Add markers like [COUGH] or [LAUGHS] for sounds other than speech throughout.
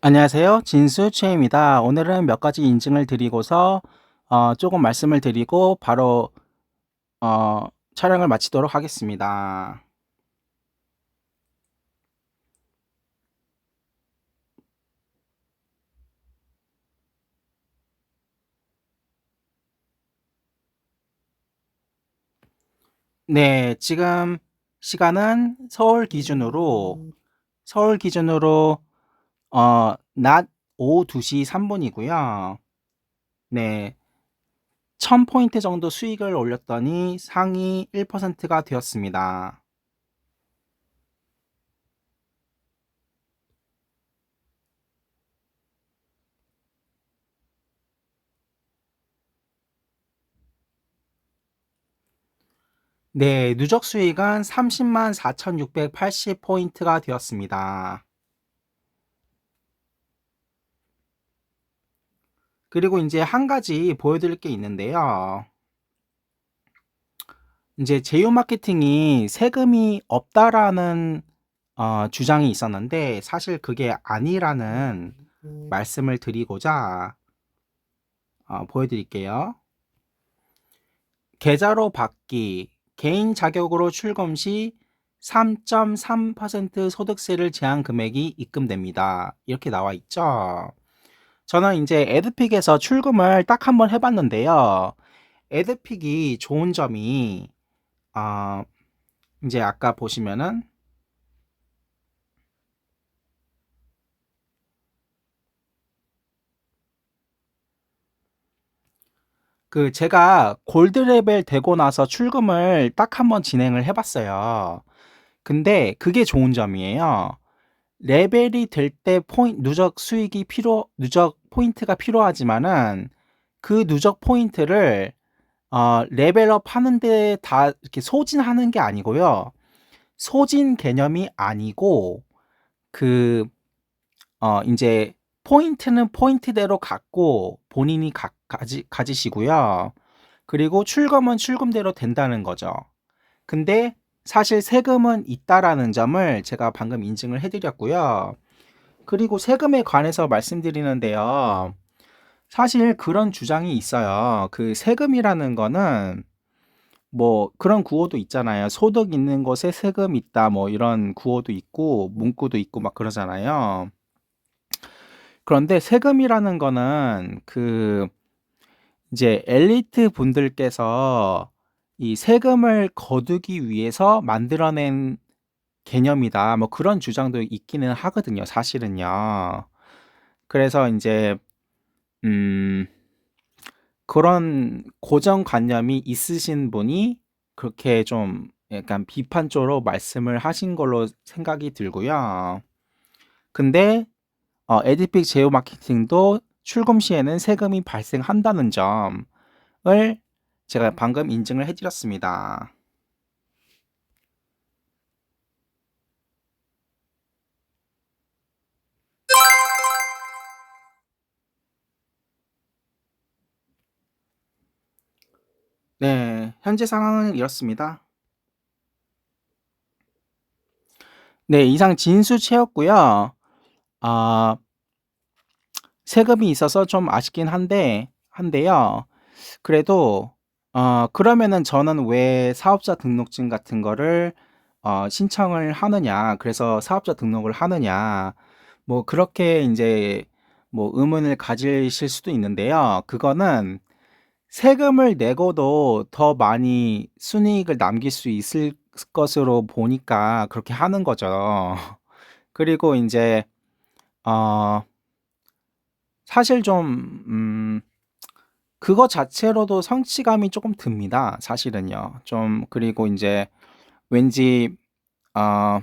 안녕하세요. 진수채입니다. 오늘은 몇 가지 인증을 드리고서 어, 조금 말씀을 드리고 바로 어, 촬영을 마치도록 하겠습니다. 네, 지금 시간은 서울 기준으로 서울 기준으로 어, 낮 오후 2시 3분이고요. 네. 1000포인트 정도 수익을 올렸더니 상위 1%가 되었습니다. 네, 누적 수익은 30만 4,680포인트가 되었습니다. 그리고 이제 한 가지 보여드릴 게 있는데요. 이제 제휴 마케팅이 세금이 없다라는 어, 주장이 있었는데 사실 그게 아니라는 말씀을 드리고자 어, 보여드릴게요. 계좌로 받기 개인 자격으로 출금 시 3.3% 소득세를 제한 금액이 입금됩니다. 이렇게 나와 있죠. 저는 이제 에드픽에서 출금을 딱 한 번 해봤는데요. 에드픽이 좋은 점이 어, 이제 아까 보시면은 그 제가 골드 레벨 되고 나서 출금을 딱 한 번 진행을 해봤어요. 근데 그게 좋은 점이에요. 레벨이 될 때 포인 누적 수익이 필요 누적 포인트가 필요하지만은 그 누적 포인트를 어, 레벨업 하는데 다 이렇게 소진하는 게 아니고요. 소진 개념이 아니고 그 어, 이제 포인트는 포인트대로 갖고 본인이 가, 가지, 가지시고요. 그리고 출금은 출금대로 된다는 거죠. 근데 사실 세금은 있다라는 점을 제가 방금 인증을 해드렸고요. 그리고 세금에 관해서 말씀드리는데요. 사실 그런 주장이 있어요. 그 세금이라는 거는 뭐 그런 구호도 있잖아요. 소득 있는 곳에 세금 있다 뭐 이런 구호도 있고 문구도 있고 막 그러잖아요. 그런데 세금이라는 거는 그 이제 엘리트 분들께서 이 세금을 거두기 위해서 만들어낸 개념이다. 뭐 그런 주장도 있기는 하거든요. 사실은요. 그래서 이제 음 그런 고정관념이 있으신 분이 그렇게 좀 약간 비판적으로 말씀을 하신 걸로 생각이 들고요. 근데 어, 에디픽 제휴 마케팅도 출금 시에는 세금이 발생한다는 점을 제가 방금 인증을 해드렸습니다. 네, 현재 상황은 이렇습니다. 네, 이상 진수채였고요. 아, 세금이 있어서 좀 아쉽긴 한데, 한데요. 그래도, 어, 그러면은 저는 왜 사업자 등록증 같은 거를 어, 신청을 하느냐, 그래서 사업자 등록을 하느냐, 뭐 그렇게 이제 뭐 의문을 가지실 수도 있는데요. 그거는 세금을 내고도 더 많이 순이익을 남길 수 있을 것으로 보니까 그렇게 하는 거죠. [LAUGHS] 그리고 이제 어 사실 좀 음, 그거 자체로도 성취감이 조금 듭니다. 사실은요. 좀 그리고 이제 왠지 어,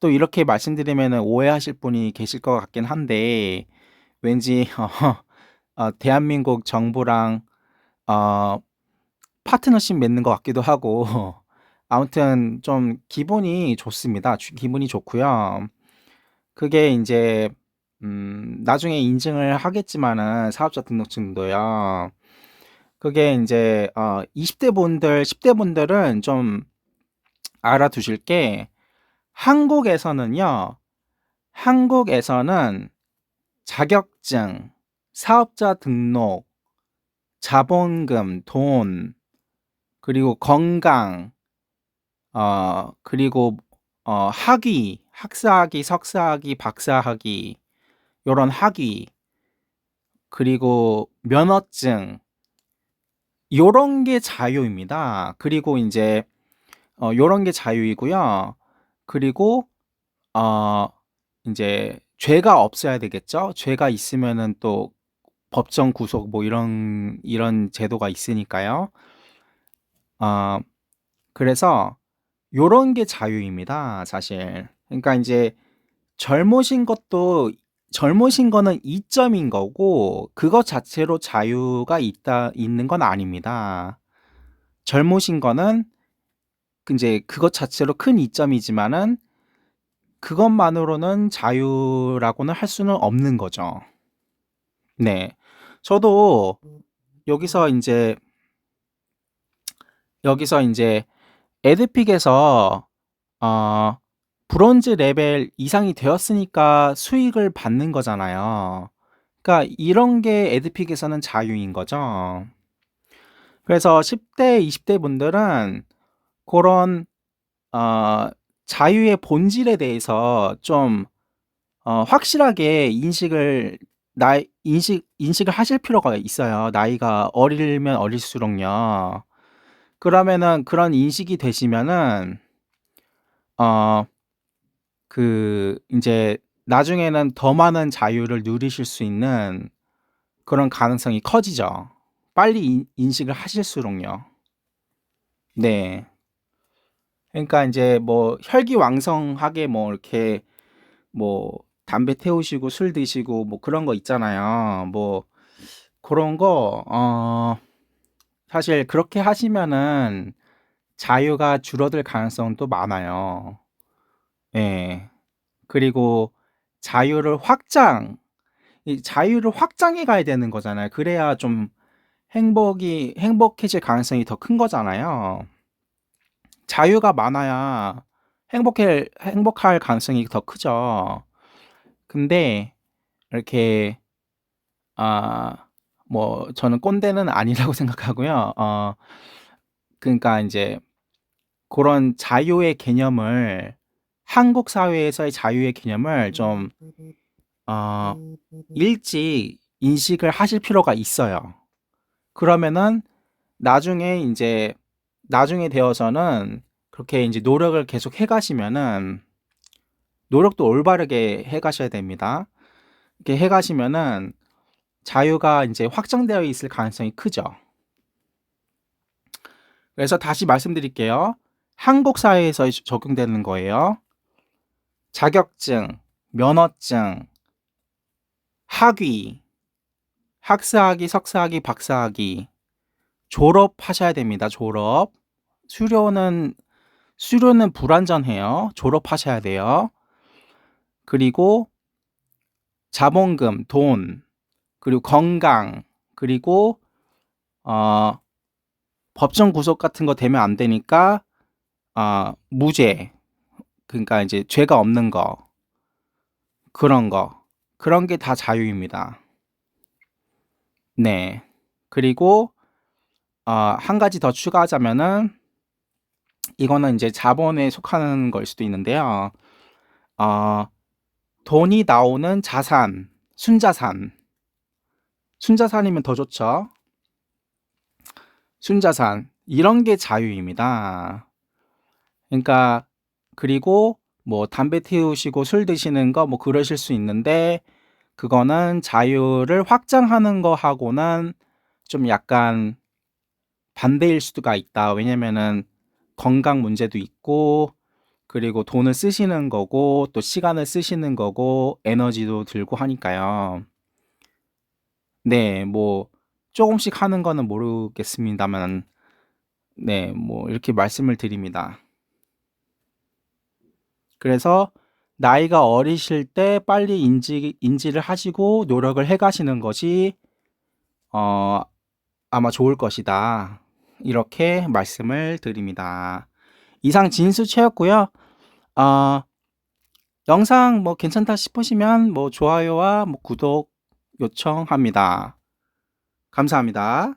또 이렇게 말씀드리면 오해하실 분이 계실 것 같긴 한데 왠지 [LAUGHS] 어, 어, 대한민국 정부랑 어, 파트너십 맺는 것 같기도 하고 [LAUGHS] 아무튼 좀 기분이 좋습니다. 기분이 좋고요. 그게 이제 음, 나중에 인증을 하겠지만은 사업자 등록증도요. 그게 이제 어, 20 대 분들, 10 대 분들은 좀 알아두실 게 한국에서는요. 한국에서는 자격증, 사업자 등록, 자본금, 돈, 그리고 건강, 어, 그리고 어, 학위, 학사학위, 석사학위, 박사학위, 요런 학위, 그리고 면허증, 요런 게 자유입니다. 그리고 이제 어, 요런 게 자유이고요. 그리고 어, 이제 죄가 없어야 되겠죠. 죄가 있으면은 또 법정 구속 뭐 이런 이런 제도가 있으니까요. 어, 그래서 요런 게 자유입니다, 사실. 그러니까 이제 젊으신 것도 젊으신 거는 이점인 거고 그것 자체로 자유가 있다 있는 건 아닙니다. 젊으신 거는 이제 그것 자체로 큰 이점이지만은 그것만으로는 자유라고는 할 수는 없는 거죠. 네. 저도 여기서 이제 여기서 이제 에드픽에서 어 브론즈 레벨 이상이 되었으니까 수익을 받는 거잖아요. 그러니까 이런 게 에드픽에서는 자유인 거죠. 그래서 10대, 20대 분들은 그런 어, 자유의 본질에 대해서 좀 어, 확실하게 인식을 나 인식 인식을 하실 필요가 있어요. 나이가 어리면 어릴수록요. 그러면은 그런 인식이 되시면은 어, 그 이제 나중에는 더 많은 자유를 누리실 수 있는 그런 가능성이 커지죠. 빨리 인, 인식을 하실수록요. 네. 그러니까 이제 뭐 혈기왕성하게 뭐 이렇게 뭐 담배 태우시고 술 드시고 뭐 그런 거 있잖아요. 뭐 그런 거 어, 사실 그렇게 하시면은 자유가 줄어들 가능성도 많아요. 예. 그리고 자유를 확장, 이 자유를 확장해 가야 되는 거잖아요. 그래야 좀 행복이, 행복해질 가능성이 더 큰 거잖아요. 자유가 많아야 행복해, 행복할 가능성이 더 크죠. 근데 이렇게, 아, 뭐, 저는 꼰대는 아니라고 [LAUGHS] 생각하고요. 어, 그러니까 이제 그런 자유의 개념을 한국 사회에서의 자유의 개념을 좀 어, 일찍 인식을 하실 필요가 있어요. 그러면은 나중에 이제 나중에 되어서는 그렇게 이제 노력을 계속 해 가시면은 노력도 올바르게 해 가셔야 됩니다. 이렇게 해 가시면은 자유가 이제 확정되어 있을 가능성이 크죠. 그래서 다시 말씀드릴게요. 한국 사회에서 적용되는 거예요. 자격증, 면허증, 학위, 학사학위, 석사학위, 박사학위 졸업하셔야 됩니다. 졸업. 수료는 수료는 불완전해요. 졸업하셔야 돼요. 그리고 자본금, 돈, 그리고 건강, 그리고 어 법정 구속 같은 거 되면 안 되니까 어 무죄. 그러니까 이제 죄가 없는 거. 그런 거. 그런 게 다 자유입니다. 네. 그리고 어, 한 가지 더 추가하자면은 이거는 이제 자본에 속하는 걸 수도 있는데요. 어, 돈이 나오는 자산, 순자산. 순자산이면 더 좋죠. 순자산. 이런 게 자유입니다. 그러니까 그리고 뭐 담배 태우시고 술 드시는 거 뭐 그러실 수 있는데 그거는 자유를 확장하는 거하고는 좀 약간 반대일 수가 있다. 왜냐면은 건강 문제도 있고 그리고 돈을 쓰시는 거고 또 시간을 쓰시는 거고 에너지도 들고 하니까요. 네, 뭐 조금씩 하는 거는 모르겠습니다만 네, 뭐 이렇게 말씀을 드립니다. 그래서 나이가 어리실 때 빨리 인지, 인지를 하시고 노력을 해 가시는 것이 어, 아마 좋을 것이다. 이렇게 말씀을 드립니다. 이상 진수채였고요. 어, 영상 뭐 괜찮다 싶으시면 뭐 좋아요와 뭐 구독 요청합니다. 감사합니다.